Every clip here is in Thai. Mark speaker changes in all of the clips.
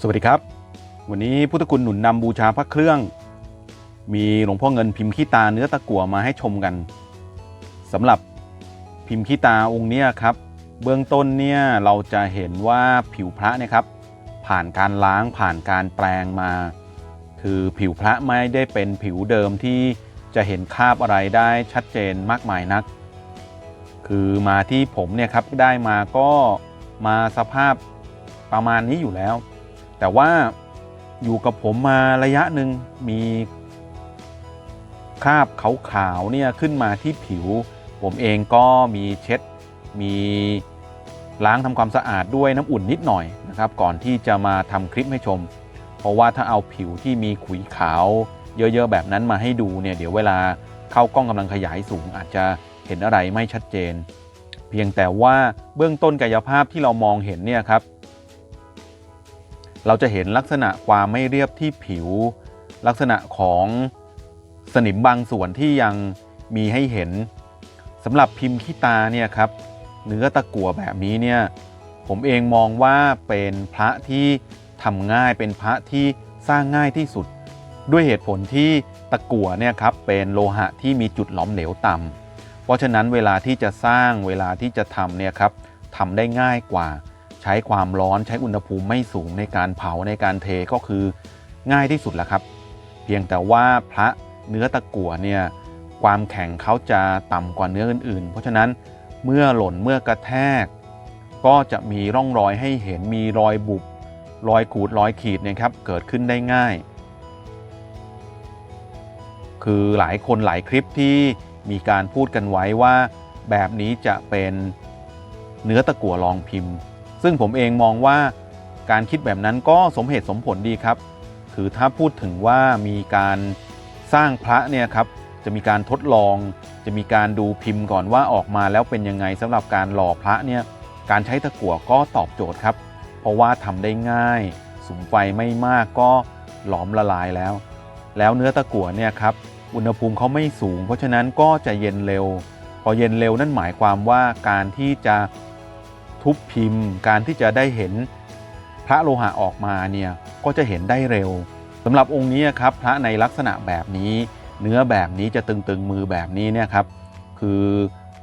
Speaker 1: สวัสดีครับ วันนี้พุทธคุณหนุนนำบูชาพระเครื่อง มีหลวงพ่อเงินพิมพ์ขี้ตาเนื้อตะกั่วมาให้ชมกันสำหรับพิมพ์ขี้ตาองค์นี้ครับ เบื้องต้นเนี่ยเราจะเห็นว่าผิวพระเนี่ยครับ ผ่านการล้างผ่านการแปลงมา คือผิวพระไม่ได้เป็นผิวเดิมที่จะเห็นคราบอะไรได้ชัดเจนมากมายนัก คือมาที่ผมเนี่ยครับได้มาก็มาสภาพประมาณนี้อยู่แล้ว แต่ว่าอยู่กับผมมาระยะหนึ่งมีคราบขาวๆเนี่ยขึ้นมาที่ผิว ผมเองก็มีเช็ด มีล้างทำความสะอาดด้วยน้ำอุ่นนิดหน่อยนะครับก่อนที่จะมาทำคลิปให้ชม เพราะว่าถ้าเอาผิวที่มีขุยขาว เยอะๆแบบนั้นมาให้ดูเนี่ยเดี๋ยวเวลาเข้ากล้องกำลังขยายสูง อาจจะเห็นอะไรไม่ชัดเจน เพียงแต่ว่าเบื้องต้นกายภาพที่เรามองเห็นเนี่ยครับ เราจะเห็นลักษณะความไม่เรียบที่ผิว ลักษณะของสนิมบางส่วนที่ยังมีให้เห็นสำหรับพิมพ์ขี้ตาเนี่ยครับเนื้อตะกั่วแบบนี้เนี่ยผมเองมองว่าเป็นพระที่ทำง่ายเป็นพระที่สร้างง่ายที่สุด ด้วยเหตุผลที่ตะกั่วเนี่ยครับเป็นโลหะที่มีจุดหลอมเหลวต่ำเพราะฉะนั้นเวลาที่จะสร้างเวลาที่จะทำเนี่ยครับทำได้ง่ายกว่า ใช้ความร้อนใช้อุณหภูมิไม่สูงในการเผาในการเทก็คือง่ายที่สุดแล้วครับ เพียงแต่ว่าพระเนื้อตะกั่วเนี่ยความแข็งเขาจะต่ำกว่าเนื้ออื่นๆ เพราะฉะนั้นเมื่อหล่นเมื่อกระแทก ก็จะมีร่องรอยให้เห็นมีรอยบุบรอยขูดรอยขีดเนี่ยครับเกิดขึ้นได้ง่าย คือหลายคนหลายคลิปที่มีการพูดกันไว้ว่า แบบนี้จะเป็นเนื้อตะกั่วรองพิมพ์ ซึ่งผมเองมองว่าการคิดแบบนั้นก็สมเหตุสมผลดีครับ คือถ้าพูดถึงว่ามีการสร้างพระเนี่ยครับจะมีการทดลอง จะมีการดูพิมพ์ก่อนว่าออกมาแล้วเป็นยังไงสำหรับการหล่อพระเนี่ยการใช้ตะกั่วก็ตอบโจทย์ครับ เพราะว่าทำได้ง่ายสุมไฟไม่มากก็หลอมละลายแล้ว แล้วเนื้อตะกั่วเนี่ยครับอุณหภูมิเขาไม่สูง เพราะฉะนั้นก็จะเย็นเร็ว พอเย็นเร็วนั่นหมายความว่าการที่จะ ทุบพิมพ์ การที่จะได้เห็นพระโลหะออกมาเนี่ยก็จะเห็นได้เร็วสำหรับองค์นี้ครับพระในลักษณะแบบนี้ เนื้อแบบนี้จะตึงๆมือแบบนี้เนี่ยครับคือ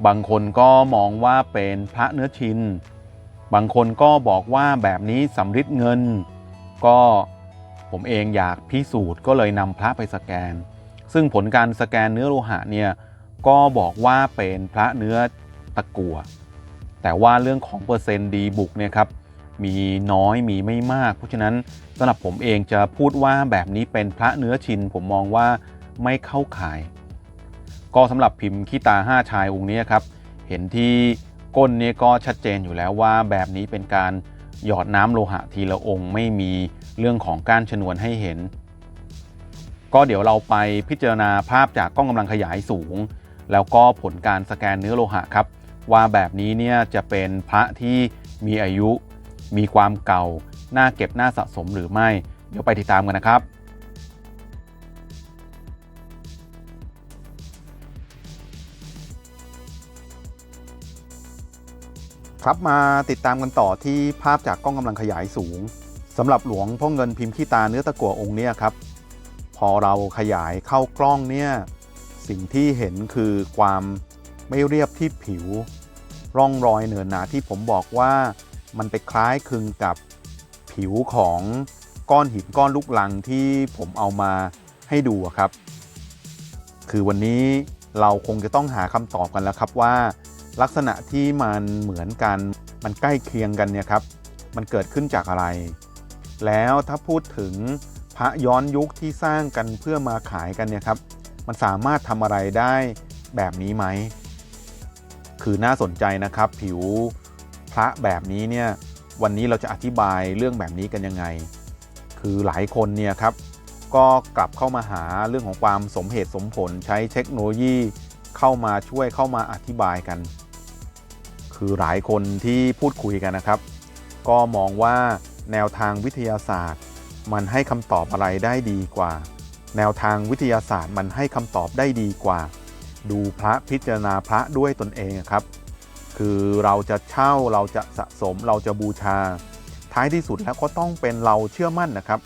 Speaker 1: บางคนก็มองว่าเป็นพระเนื้อชิน บางคนก็บอกว่าแบบนี้สำริดเงิน ก็ผมเองอยากพิสูจน์ก็เลยนำพระไปสแกน ซึ่งผลการสแกนเนื้อโลหะเนี่ยก็บอกว่าเป็นพระเนื้อตะกั่ว แต่ว่าเรื่องของเปอร์เซ็นต์ดีบุกเนี่ยครับมีน้อยมีไม่มาก เพราะฉะนั้นสำหรับผมเองจะพูดว่าแบบนี้เป็นพระเนื้อชิน ผมมองว่าไม่เข้าขาย ก็สำหรับพิมพ์ขี้ตาห้าชายองค์นี้ครับ เห็นที่ก้นนี้ก็ชัดเจนอยู่แล้วว่าแบบนี้เป็นการหยอดน้ำโลหะทีละองค์ไม่มีเรื่องของก้านชนวนให้เห็น ก็เดี๋ยวเราไปพิจารณาภาพจากกล้องกำลังขยายสูง แล้วก็ผลการสแกนเนื้อโลหะครับ ว่าแบบนี้เนี่ยจะเป็นพระที่มีอายุ มีความเก่า น่าเก็บน่าสะสมหรือไม่ เดี๋ยวไปติดตามกันนะครับ ครับมาติดตามกันต่อที่ภาพจากกล้องกำลังขยายสูงสำหรับหลวงพ่อเงินพิมพ์ขี้ตาเนื้อตะกั่วองค์เนี้ยครับ พอเราขยายเข้ากล้องเนี่ยสิ่งที่เห็นคือความ ไม่เรียบที่ผิว ร่องรอยเนินหนาที่ผมบอกว่ามันไปคล้ายคลึงกับผิวของก้อนหินก้อนลูกลังที่ผมเอามาให้ดูครับ คือวันนี้เราคงจะต้องหาคำตอบกันแล้วครับว่า ลักษณะที่มันเหมือนกันมันใกล้เคียงกันเนี่ยครับ มันเกิดขึ้นจากอะไร แล้วถ้าพูดถึงพระย้อนยุคที่สร้างกันเพื่อมาขายกันเนี่ยครับ มันสามารถทำอะไรได้แบบนี้ไหม คือน่าสนใจนะครับ ผิวพระแบบนี้เนี่ยวันนี้เราจะอธิบายเรื่องแบบนี้กันยังไง คือหลายคนเนี่ยครับก็กลับเข้ามาหาเรื่องของความสมเหตุสมผลใช้เทคโนโลยีเข้ามาช่วยเข้ามาอธิบายกัน คือหลายคนที่พูดคุยกันนะครับ ก็มองว่าแนวทางวิทยาศาสตร์ มันให้คำตอบอะไรได้ดีกว่า แนวทางวิทยาศาสตร์มันให้คำตอบได้ดีกว่า ดูพระพิจารณาพระด้วยตนเองครับ คือเราจะเช่าเราจะสะสมเราจะบูชา ท้ายที่สุดแล้วก็ต้องเป็นเราเชื่อมั่นนะครับ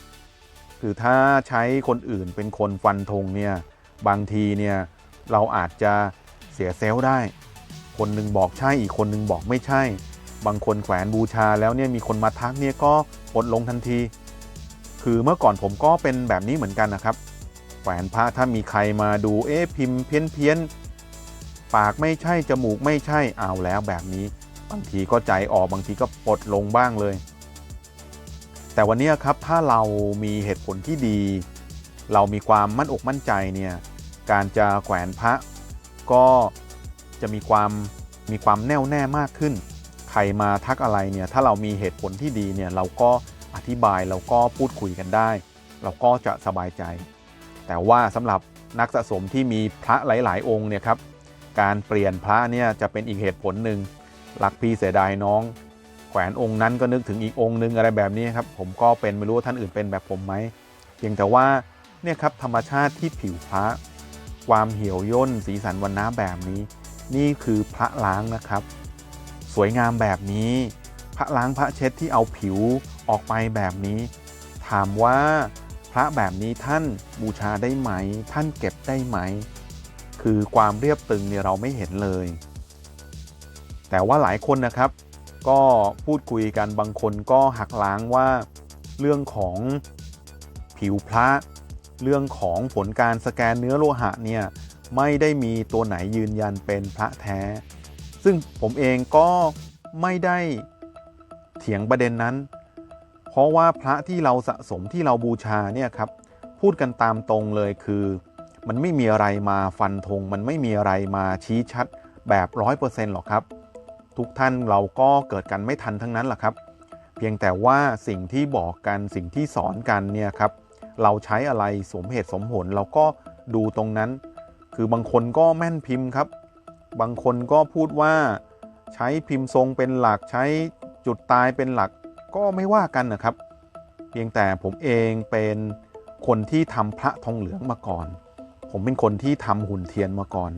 Speaker 1: คือถ้าใช้คนอื่นเป็นคนฟันธงเนี่ยบางทีเนี่ยเราอาจจะเสียเซลล์ได้ คนหนึ่งบอกใช่อีกคนหนึ่งบอกไม่ใช่ บางคนแขวนบูชาแล้วเนี่ยมีคนมาทักเนี่ยก็อดลงทันที คือเมื่อก่อนผมก็เป็นแบบนี้เหมือนกันนะครับ วนพระถ้ามีใครมาดูเอ๊ะพิมพ์เพี้ยนเพี้ยนๆปากไม่ใช่จมูกไม่ใช่เอาแล้วแบบนี้ บางทีก็ใจออกบางทีก็ปลดลงบ้างเลย แต่วันนี้ครับถ้าเรามีเหตุผลที่ดี เรามีความมั่นอกมั่นใจเนี่ยการจะแขวนพระก็จะมีความมีความแน่วแน่มากขึ้น ใครมาทักอะไรเนี่ยถ้าเรามีเหตุผลที่ดีเนี่ยเราก็อธิบายเราก็พูดคุยกันได้ เราก็จะสบายใจ แต่ว่าสำหรับนักสะสมที่มีพระหลาย ๆ องค์เนี่ยครับการเปลี่ยนพระเนี่ยจะเป็นอีกเหตุผลหนึ่งรักพี่เสียดายน้อง แขวนองค์นั้นก็นึกถึงอีกองค์นึงอะไรแบบนี้ครับผมก็เป็นไม่รู้ว่าท่านอื่นเป็นแบบผมไหมเพียงแต่ว่าเนี่ยครับธรรมชาติที่ผิวพระความเหี่ยวย่นสีสันวันน้าแบบนี้ นี่คือพระล้างนะครับ สวยงามแบบนี้ พระล้างพระเช็ดที่เอาผิวออกไปแบบนี้ ถามว่า พระแบบนี้ท่านบูชาได้ไหม ท่านเก็บได้ไหม คือความเรียบตึงเนี่ยเราไม่เห็นเลย แต่ว่าหลายคนนะครับ ก็พูดคุยกันบางคนก็หักล้างว่าเรื่องของผิวพระ เรื่องของผลการสแกนเนื้อโลหะเนี่ยไม่ได้มีตัวไหนยืนยันเป็นพระแท้ ซึ่งผมเองก็ไม่ได้เถียงประเด็นนั้น เพราะว่าพระที่เราสะสมที่เราบูชาเนี่ยครับพูดกันตามตรงเลยคือ มันไม่มีอะไรมาฟันธงมันไม่มีอะไรมาชี้ชัดแบบร้อยเปอร์เซนต์หรอกครับ ทุกท่านเราก็เกิดกันไม่ทันทั้งนั้นแหละครับ เพียงแต่ว่าสิ่งที่บอกกันสิ่งที่สอนกันเนี่ยครับเราใช้อะไรสมเหตุสมผลเราก็ดูตรงนั้น คือบางคนก็แม่นพิมพ์ครับ บางคนก็พูดว่าใช้พิมพ์ทรงเป็นหลักใช้จุดตายเป็นหลัก ก็ไม่ว่ากันนะครับ เพียงแต่ผมเองเป็นคนที่ทำพระทองเหลืองมาก่อน ผมเป็นคนที่ทำหุ่นเทียนมาก่อน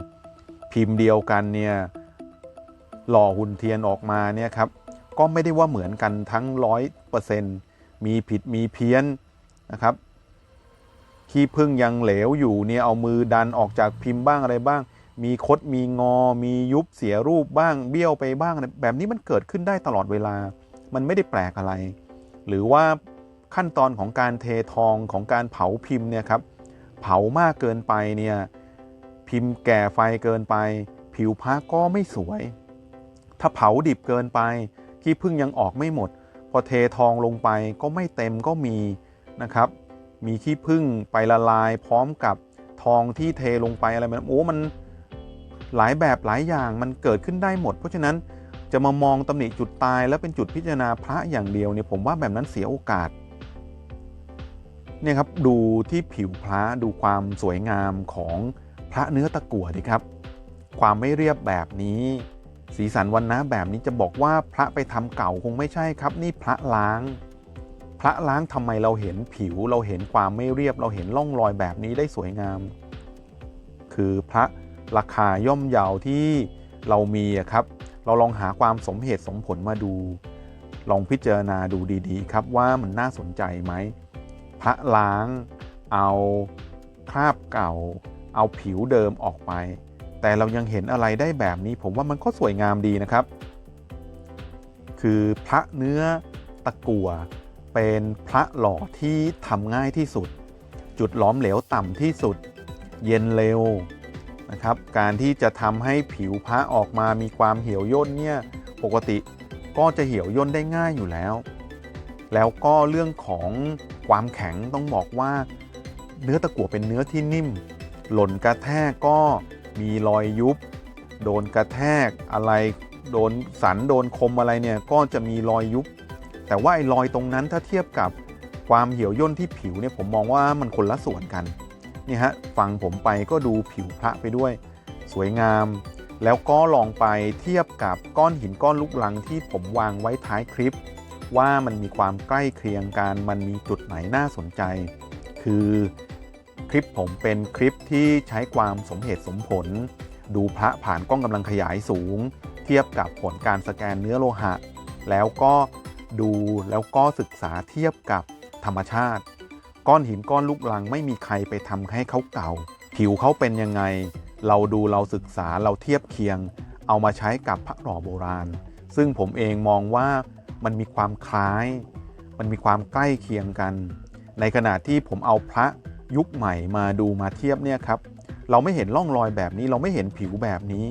Speaker 1: พิมพ์เดียวกันเนี่ยหล่อหุ่นเทียนออกมาเนี่ยครับก็ไม่ได้ว่าเหมือนกันทั้งร้อยเปอร์เซ็นต์มีผิดมีเพี้ยนนะครับขี้พึ่งยังเหลวอยู่เนี่ยเอามือดันออกจากพิมพ์บ้างอะไรบ้าง มีคดมีงอ มียุบเสียรูปบ้างเบี้ยวไปบ้าง แบบนี้มันเกิดขึ้นได้ตลอดเวลา มันไม่ได้แปลกอะไร หรือว่าขั้นตอนของการเททองของการเผาพิมพ์เนี่ยครับเผามากเกินไปเนี่ยพิมพ์แก่ไฟเกินไป ผิวพระก็ไม่สวย ถ้าเผาดิบเกินไปขี้พึ่งยังออกไม่หมด พอเททองลงไปก็ไม่เต็มก็มีนะครับ มีขี้ผึ้งไปละลาย พร้อมกับทองที่เทลงไปอะไรมันโอ้มันหลายแบบหลายอย่างมันเกิดขึ้นได้หมด เพราะฉะนั้น จะมามองตำหนิจุดตายแล้วเป็นจุดพิจารณาพระอย่างเดียวเนี่ยผมว่าแบบนั้นเสียโอกาสเนี่ยครับดูที่ผิวพระดูความสวยงามของพระเนื้อตะกั่วดีครับ ความไม่เรียบแบบนี้ สีสันวันนะแบบนี้จะบอกว่าพระไปทำเก่าคงไม่ใช่ครับ นี่พระล้าง พระล้างทำไมเราเห็นผิวเราเห็นความไม่เรียบเราเห็นร่องรอยแบบนี้ได้สวยงาม คือพระราคาย่อมเยาวที่เรามีครับ เราลองหาความสมเหตุสมผลมาดู ลองพิจารณาดูดีๆ ครับว่ามันน่าสนใจไหมพระล้าง เอาคราบเก่า เอาผิวเดิมออกไป แต่เรายังเห็นอะไรได้แบบนี้ ผมว่ามันก็สวยงามดีนะครับ คือพระเนื้อตะกั่วเป็นพระหล่อที่ทำง่ายที่สุด จุดหลอมเหลวต่ำที่สุด เย็นเร็ว นะครับ การที่จะทำให้ผิวพระออกมามีความเหี่ยวย่นเนี่ยปกติก็จะเหี่ยวย่นได้ง่ายอยู่แล้ว แล้วก็เรื่องของความแข็งต้องบอกว่าเนื้อตะกั่วเป็นเนื้อที่นิ่ม หล่นกระแทกก็มีรอยยุบ โดนกระแทกอะไรโดนสันโดนคมอะไรเนี่ยก็จะมีรอยยุบ แต่ว่าไอ้รอยตรงนั้นถ้าเทียบกับความเหี่ยวย่นที่ผิวเนี่ยผมมองว่ามันคนละส่วนกัน นี่ฮะฟังผมไปก็ดูผิวพระไปด้วย สวยงาม แล้วก็ลองไปเทียบกับก้อนหินก้อนลูกลังที่ผมวางไว้ท้ายคลิป ว่ามันมีความใกล้เคียงกันมันมีจุดไหนน่าสนใจ คือคลิปผมเป็นคลิปที่ใช้ความสมเหตุสมผล ดูพระผ่านกล้องกำลังขยายสูง เทียบกับผลการสแกนเนื้อโลหะ แล้วก็ดูแล้วก็ศึกษาเทียบกับธรรมชาติ ก้อนหินก้อนลูกลังไม่มีใครไปทำให้เขาเก่า ผิวเขาเป็นยังไง เราดูเราศึกษาเราเทียบเคียง เอามาใช้กับพระหล่อโบราณ ซึ่งผมเองมองว่ามันมีความคล้าย มันมีความใกล้เคียงกัน ในขณะที่ผมเอาพระยุคใหม่มาดูมาเทียบเนี่ยครับ เราไม่เห็นร่องรอยแบบนี้ เราไม่เห็นผิวแบบนี้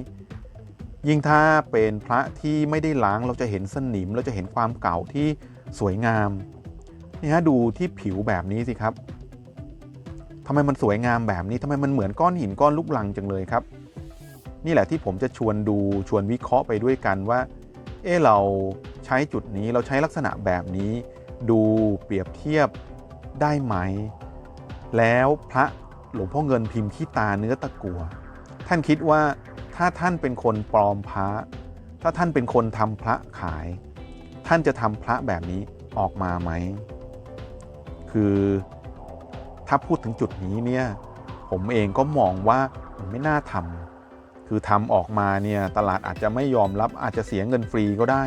Speaker 1: ยิ่งถ้าเป็นพระที่ไม่ได้ล้างเราจะเห็นสนิม เราจะเห็นความเก่าที่สวยงาม นี่ฮะดูที่ผิวแบบนี้สิครับทำไมมันสวยงามแบบนี้ทำไมมันเหมือนก้อนหินก้อนลูกลังจังเลยครับ นี่แหละที่ผมจะชวนดูชวนวิเคราะห์ไปด้วยกันว่า เออเราใช้จุดนี้เราใช้ลักษณะแบบนี้ ดูเปรียบเทียบได้ไหม แล้วพระหลวงพ่อเงินพิมพ์ขี้ตาเนื้อตะกัว ท่านคิดว่าถ้าท่านเป็นคนปลอมพระ ถ้าท่านเป็นคนทำพระขาย ท่านจะทำพระแบบนี้ออกมาไหม คือถ้าพูดถึงจุดนี้เนี่ยผมเองก็มองว่ามันไม่น่าทำคือทำออกมาเนี่ยตลาดอาจจะไม่ยอมรับอาจจะเสียเงินฟรีก็ได้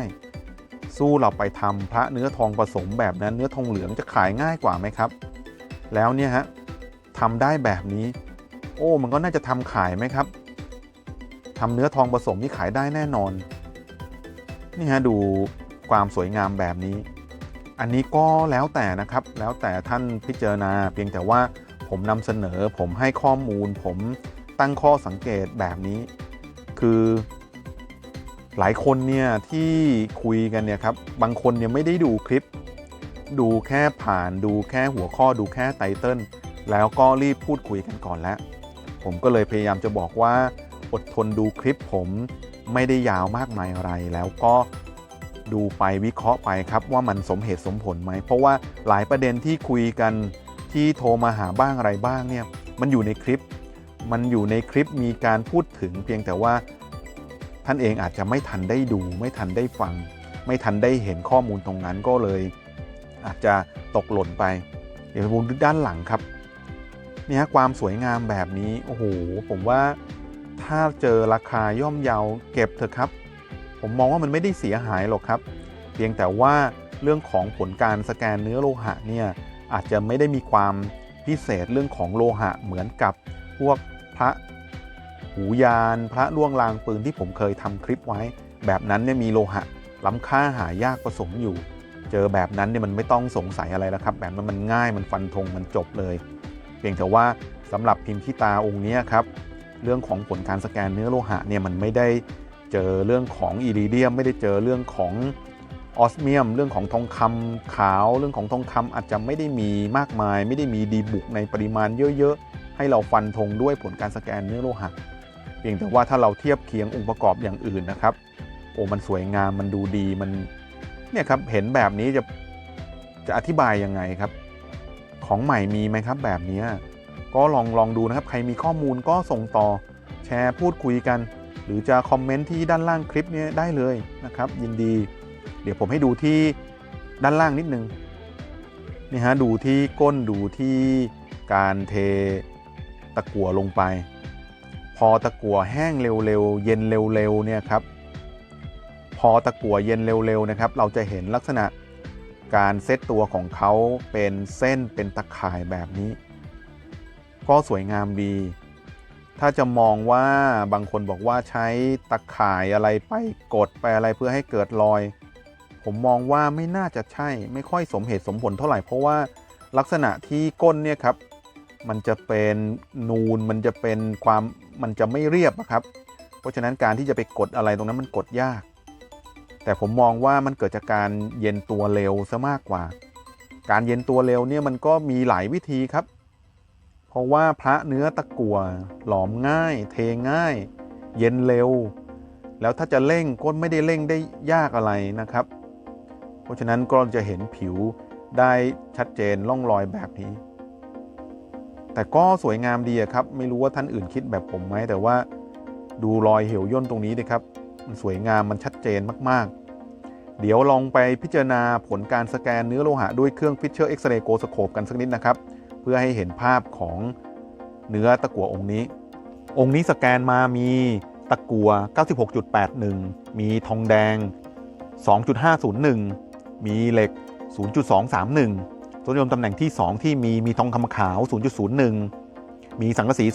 Speaker 1: สู้เราไปทำพระเนื้อทองผสมแบบนั้นเนื้อทองเหลืองจะขายง่ายกว่าไหมครับ แล้วเนี่ยฮะทำได้แบบนี้ โอ้มันก็น่าจะทำขายไหมครับทำเนื้อทองผสมนี่ขายได้แน่นอนนี่ฮะดูความสวยงามแบบนี้ อันนี้ก็แล้วแต่นะครับ แล้วแต่ท่านพิจารณา เพียงแต่ว่าผมนำเสนอผมให้ข้อมูล ผมตั้งข้อสังเกตแบบนี้ คือหลายคนเนี่ยที่คุยกันเนี่ยครับบางคนเนี่ยไม่ได้ดูคลิป ดูแค่ผ่านดูแค่หัวข้อดูแค่ไตเติลแล้วก็รีบพูดคุยกันก่อนแล้ว ผมก็เลยพยายามจะบอกว่าอดทนดูคลิปผมไม่ได้ยาวมากมายอะไร แล้วก็ ดูไปวิเคราะห์ไปครับว่ามันสมเหตุสมผลไหม เพราะว่าหลายประเด็นที่คุยกันที่โทรมาหาบ้างอะไรบ้างเนี่ยมันอยู่ในคลิป มันอยู่ในคลิปมีการพูดถึงเพียงแต่ว่าท่านเองอาจจะไม่ทันได้ดู ไม่ทันได้ฟัง ไม่ทันได้เห็นข้อมูลตรงนั้นก็เลย อาจจะตกหล่นไป เดี๋ยวผมดูด้านหลังครับเนี่ฮะความสวยงามแบบนี้โอ้โหผมว่าถ้าเจอราคาย่อมเยาเก็บเถอะครับ ผมมองว่ามันไม่ได้เสียหายหรอกครับ เพียงแต่ว่าเรื่องของผลการสแกนเนื้อโลหะเนี่ยอาจจะไม่ได้มีความพิเศษเรื่องของโลหะเหมือนกับพวกพระหูยาน พระล่วงลางปืนที่ผมเคยทำคลิปไว้ แบบนั้นเนี่ยมีโลหะล้ำค่าหายากผสมอยู่ เจอแบบนั้นเนี่ยมันไม่ต้องสงสัยอะไรแล้วครับ แบบนั้นมันง่ายมันฟันธงมันจบเลย เพียงแต่ว่าสำหรับพิมพ์ขี้ตาองค์นี้ครับเรื่องของผลการสแกนเนื้อโลหะเนี่ยมันไม่ได้ เจอเรื่องของอิริเดียม ไม่ได้เจอเรื่องของออสเมียม เรื่องของทองคำขาว เรื่องของทองคำอาจจะไม่ได้มีมากมาย ไม่ได้มีดีบุกในปริมาณเยอะๆ ให้เราฟันธงด้วยผลการสแกนเนื้อโลหะเพียงแต่ว่าถ้าเราเทียบเคียงองค์ประกอบอย่างอื่นนะครับ โอ้มันสวยงามมันดูดีมันเนี่ยครับเห็นแบบนี้จะจะอธิบายยังไงครับ ของใหม่มีไหมครับแบบนี้ก็ลองลองดูนะครับ ใครมีข้อมูลก็ส่งต่อแชร์พูดคุยกัน หรือจะคอมเมนต์ที่ด้านล่างคลิปนี้ได้เลยนะครับ ยินดี เดี๋ยวผมให้ดูที่ด้านล่างนิดนึงนี่ฮะดูที่ก้นดูที่การเทตะกั่วลงไป พอตะกั่วแห้งเร็วๆเย็นเร็วๆเนี่ยครับพอตะกั่วเย็นเร็วๆนะครับ เราจะเห็นลักษณะการเซตตัวของเขาเป็นเส้นเป็นตะข่ายแบบนี้ ก็สวยงามดี ถ้าจะมองว่าบางคนบอกว่าใช้ตะข่ายอะไรไปกดไปอะไรเพื่อให้เกิดรอย ผมมองว่าไม่น่าจะใช่ ไม่ค่อยสมเหตุสมผลเท่าไหร่เพราะว่าลักษณะที่ก้นเนี่ยครับมันจะเป็นนูนมันจะเป็นความมันจะไม่เรียบครับ เพราะฉะนั้นการที่จะไปกดอะไรตรงนั้นมันกดยาก แต่ผมมองว่ามันเกิดจากการเย็นตัวเร็วซะมากกว่า การเย็นตัวเร็วเนี่ยมันก็มีหลายวิธีครับ เพราะว่าพระเนื้อตะกั่วหลอมง่าย เทง่าย เย็นเร็ว แล้วถ้าจะเร่งก็ไม่ได้เร่งได้ยากอะไรนะครับ เพราะฉะนั้นก็จะเห็นผิวได้ชัดเจนล่องรอยแบบนี้ แต่ก็สวยงามดีครับ ไม่รู้ว่าท่านอื่นคิดแบบผมไหมแต่ว่าดูรอยเหี่ยวย่นตรงนี้ดิครับ มันสวยงามมันชัดเจนมากๆ เดี๋ยวลองไปพิจารณาผลการสแกนเนื้อโลหะด้วยเครื่อง Fisher X-ray g o s c o p e กันสักนิดนะครับ เพื่อให้เห็นภาพของเนื้อตะกั่วองค์นี้ องค์นี้สแกนมามีตะกั่ว96.81 มีทองแดง 2.501 มีเหล็ก 0.231ตัวนยมตำแหน่งที่ 2 ที่มีมีทองคำขาว 0.01 มีสังกะสี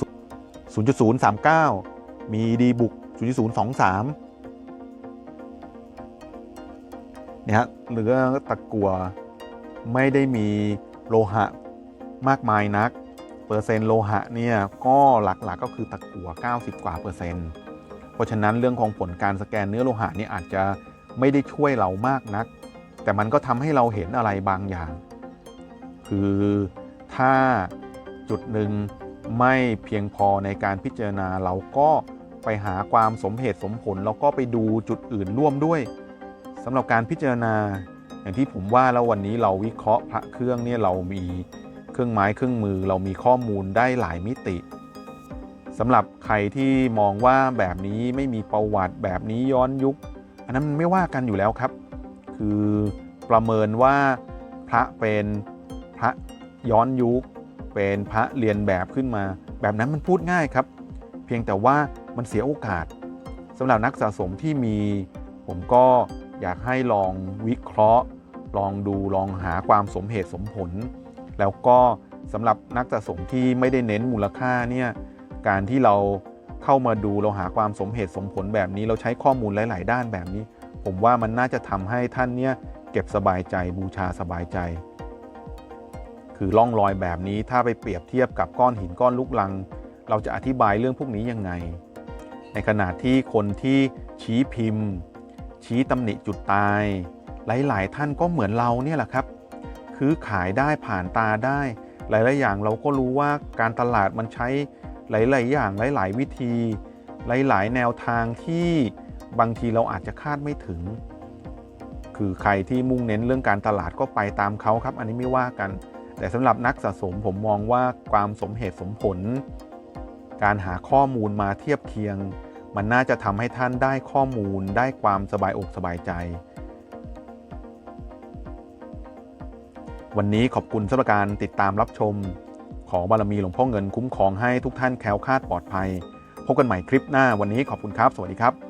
Speaker 1: 0.039 มีดีบุก 0.023เนี่ยฮะเนื้อตะกั่วไม่ได้มีโลหะ มากมายนัก เปอร์เซ็นต์โลหะเนี่ยก็หลักๆก็คือตะกั่ว 90 กว่าเปอร์เซ็นต์ เพราะฉะนั้นเรื่องของผลการสแกนเนื้อโลหะนี่อาจจะไม่ได้ช่วยเรามากนัก แต่มันก็ทำให้เราเห็นอะไรบางอย่าง คือถ้าจุดหนึ่งไม่เพียงพอในการพิจารณาเราก็ไปหาความสมเหตุสมผล แล้วก็ไปดูจุดอื่นร่วมด้วยสำหรับการพิจารณาอย่างที่ผมว่าแล้ววันนี้เราวิเคราะห์พระเครื่องเนี่ยเรามี เครื่องไม้เครื่องมือเรามีข้อมูลได้หลายมิติสำหรับใครที่มองว่าแบบนี้ไม่มีประวัติแบบนี้ย้อนยุค อันนั้นมันไม่ว่ากันอยู่แล้วครับ คือประเมินว่าพระเป็นพระย้อนยุค เป็นพระเรียนแบบขึ้นมา แบบนั้นมันพูดง่ายครับ เพียงแต่ว่ามันเสียโอกาสสำหรับนักสะสมที่มี ผมก็อยากให้ลองวิเคราะห์ ลองดูลองหาความสมเหตุสมผล แล้วก็สำหรับนักสะสมที่ไม่ได้เน้นมูลค่าเนี่ยการที่เราเข้ามาดูเราหาความสมเหตุสมผลแบบนี้ เราใช้ข้อมูลหลาย ๆ ด้านแบบนี้ ผมว่ามันน่าจะทำให้ท่านเนี่ยเก็บสบายใจบูชาสบายใจ คือร่องรอยแบบนี้ถ้าไปเปรียบเทียบกับก้อนหินก้อนลูกลัง เราจะอธิบายเรื่องพวกนี้ยังไง ในขณะที่คนที่ชี้พิมพ์ ชี้ตำหนิจุดตาย หลาย ๆ ท่านก็เหมือนเราเนี่ยแหละครับ คือขายได้ผ่านตาได้ หลาย ๆ อย่างเราก็รู้ว่าการตลาดมันใช้หลาย ๆ อย่างหลาย ๆ วิธี หลาย ๆ แนวทางที่บางทีเราอาจจะคาดไม่ถึง คือใครที่มุ่งเน้นเรื่องการตลาดก็ไปตามเขาครับ อันนี้ไม่ว่ากัน แต่สำหรับนักสะสมผมมองว่าความสมเหตุสมผล การหาข้อมูลมาเทียบเคียง มันน่าจะทำให้ท่านได้ข้อมูลได้ความสบายอกสบายใจ วันนี้ขอบคุณสำหรับการติดตามรับชม ขอบารมีหลวงพ่อเงินคุ้มครองให้ทุกท่านแคล้วคลาดปลอดภัย พบกันใหม่คลิปหน้าวันนี้ขอบคุณครับ สวัสดีครับ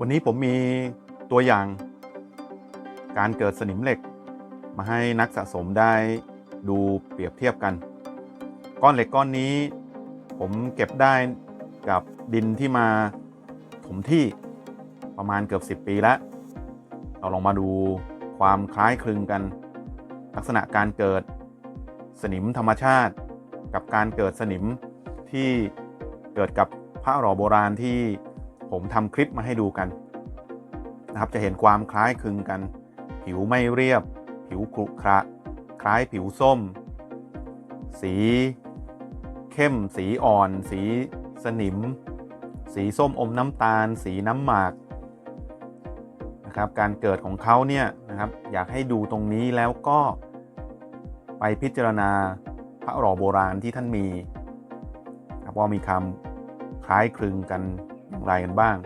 Speaker 1: วันนี้ผมมีตัวอย่างการเกิดสนิมเหล็ก มาให้นักสะสมได้ดูเปรียบเทียบกัน ก้อนเหล็กก้อนนี้ ผมเก็บได้กับดินที่มาถมที่ประมาณเกือบ 10 ปีแล้ว เราลองมาดูความคล้ายคลึงกัน ลักษณะการเกิดสนิมธรรมชาติ กับการเกิดสนิมที่เกิดกับพระหล่อโบราณที่ ผมทำคลิปมาให้ดูกันนะครับจะเห็นความคล้ายคลึงกัน ผิวไม่เรียบ ผิวขรุขระคล้ายผิวส้ม สี เข้ม สีอ่อน สีสนิม สีส้มอมน้ำตาล สีน้ำหมากนะครับการเกิดของเขาเนี่ยนะครับอยากให้ดูตรงนี้แล้วก็ไปพิจารณาพระหล่อโบราณที่ท่านมีครับว่ามีคำคล้ายคลึงกัน ไรกันบ้าง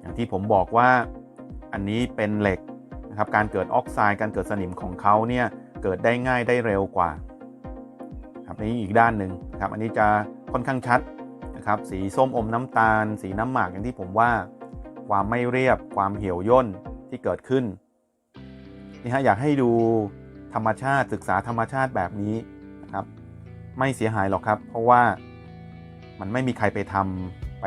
Speaker 1: อย่างที่ผมบอกว่าอันนี้เป็นเหล็กนะครับการเกิดออกไซด์การเกิดสนิมของเขาเนี่ยเกิดได้ง่ายได้เร็วกว่าครับนี้อีกด้านหนึ่งครับอันนี้จะค่อนข้างชัดนะครับสีส้มอมน้ำตาล สีน้ำหมากอย่างที่ผมว่า ความไม่เรียบความเหี่ยวย่นที่เกิดขึ้นนี่ฮะอยากให้ดูธรรมชาติศึกษาธรรมชาติแบบนี้นะครับ ไม่เสียหายหรอกครับ เพราะว่ามันไม่มีใครไปทำไป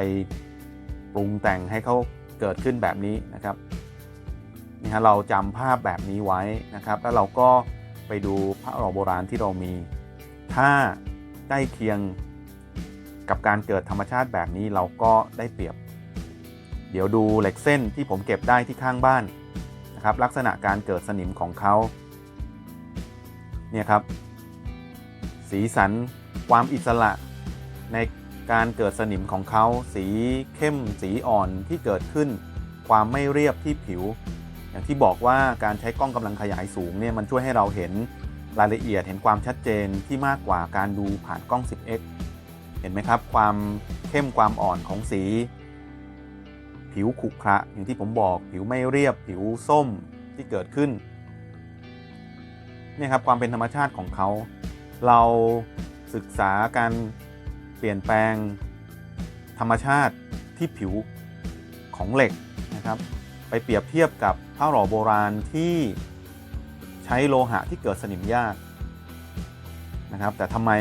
Speaker 1: ปรุงแต่งให้เขาเกิดขึ้นแบบนี้นะครับนี่ฮะเราจำภาพแบบนี้ไว้นะครับ แล้วเราก็ไปดูพระหล่อโบราณที่เรามี ถ้าใกล้เคียงกับการเกิดธรรมชาติแบบนี้เราก็ได้เปรียบ เดี๋ยวดูเหล็กเส้นที่ผมเก็บได้ที่ข้างบ้านนะครับ ลักษณะการเกิดสนิมของเขาเนี่ยครับ สีสันความอิสระใน การเกิดสนิมของเขาสีเข้มสีอ่อนที่เกิดขึ้น ความไม่เรียบที่ผิว อย่างที่บอกว่าการใช้กล้องกำลังขยายสูงเนี่ยมันช่วยให้เราเห็นรายละเอียดเห็นความชัดเจนที่มากกว่าการดูผ่านกล้อง 10x เห็นไหมครับ ความเข้มความอ่อนของสี ผิวขรุขระอย่างที่ผมบอกผิวไม่เรียบผิวส้มที่เกิดขึ้นเนี่ยครับความเป็นธรรมชาติของเขา เราศึกษาการ ลี่ยนแปลงธรรมชาติที่ผิวของเหล็กนะครับ ไปเปรียบเทียบกับผ้าหล่อโบราณที่ใช้โลหะที่เกิดสนิมยากนะครับ แต่ทำไม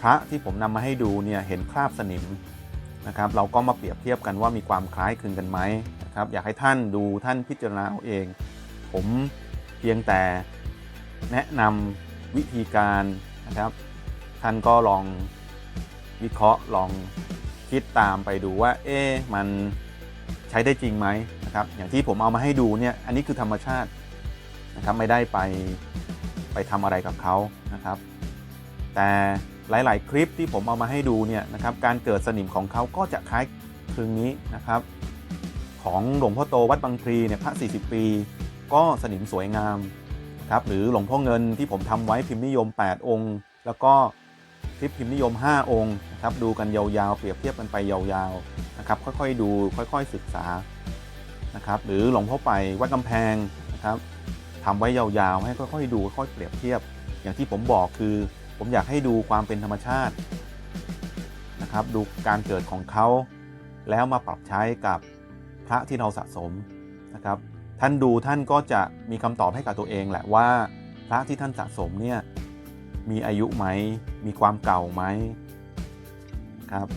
Speaker 1: พระที่ผมนำมาให้ดูเนี่ยเห็นคราบสนิมนะครับ เราก็มาเปรียบเทียบกันว่ามีความคล้ายคลึงกันไหมนะครับ อยากให้ท่านดูท่านพิจารณาเอาเอง ผมเพียงแต่แนะนำวิธีการนะครับ ท่านก็ลองวิเคราะห์ลองคิดตามไปดูว่า เอ๊มันใช้ได้จริงไหมนะครับ อย่างที่ผมเอามาให้ดูเนี่ย อันนี้คือธรรมชาตินะครับ ไม่ได้ไปไปทำอะไรกับเขานะครับ แต่หลาย ๆ คลิปที่ผมเอามาให้ดูเนี่ยนะครับ การเกิดสนิมของเขาก็จะคล้ายคลึงนี้นะครับ ของหลวงพ่อโตวัดบางพลีเนี่ยพระ40 ปี ก็สนิมสวยงามครับหรือหลวงพ่อเงินที่ผมทำไว้พิมพ์นิยม 8 องค์ แล้วก็ คลิปพิมพ์นิยม 5 องค์นะครับดูกันยาวๆ เปรียบเทียบกันไปยาวๆนะครับค่อยๆดูค่อยๆศึกษานะครับหรือหลวงพ่อไปวัดกำแพงนะครับทำไว้ยาวๆ ให้ค่อยๆดูค่อยๆเปรียบเทียบ อย่างที่ผมบอกคือ ผมอยากให้ดูความเป็นธรรมชาตินะครับดูการเกิดของเขา แล้วมาปรับใช้กับพระที่เราสะสมนะครับท่านดูท่านก็จะมีคำตอบให้กับตัวเองแหละว่าพระที่ท่านสะสมเนี่ย มีอายุไหม มีความเก่าไหมครับ